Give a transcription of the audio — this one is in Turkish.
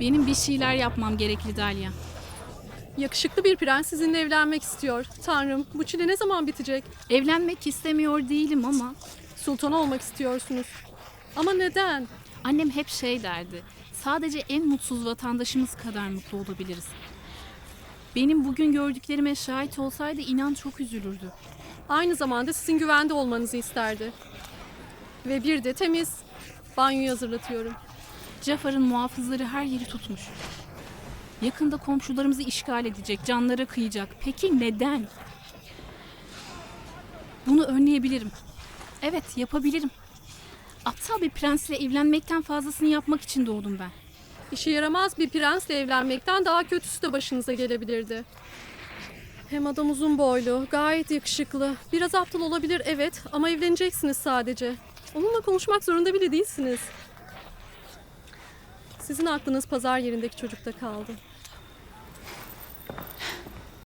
Benim bir şeyler yapmam gerekli Dalia. Yakışıklı bir prens sizinle evlenmek istiyor. Tanrım bu çile ne zaman bitecek? Evlenmek istemiyor değilim ama Sultan olmak istiyorsunuz. Ama neden? annem hep şey derdi. Sadece en mutsuz vatandaşımız kadar mutlu olabiliriz. Benim bugün gördüklerime şahit olsaydı inan çok üzülürdü. Aynı zamanda sizin güvende olmanızı isterdi. Ve bir de temiz. Banyoyu hazırlatıyorum. Cafar'ın muhafızları her yeri tutmuş. Yakında komşularımızı işgal edecek, canlara kıyacak. Peki neden? Bunu önleyebilirim. Evet, yapabilirim. Aptal bir prensle evlenmekten fazlasını yapmak için doğdum ben. İşe yaramaz bir prensle evlenmekten daha kötüsü de başınıza gelebilirdi. Hem adam uzun boylu, gayet yakışıklı. Biraz aptal olabilir evet ama evleneceksiniz sadece. Onunla konuşmak zorunda bile değilsiniz. Sizin aklınız pazar yerindeki çocukta kaldı.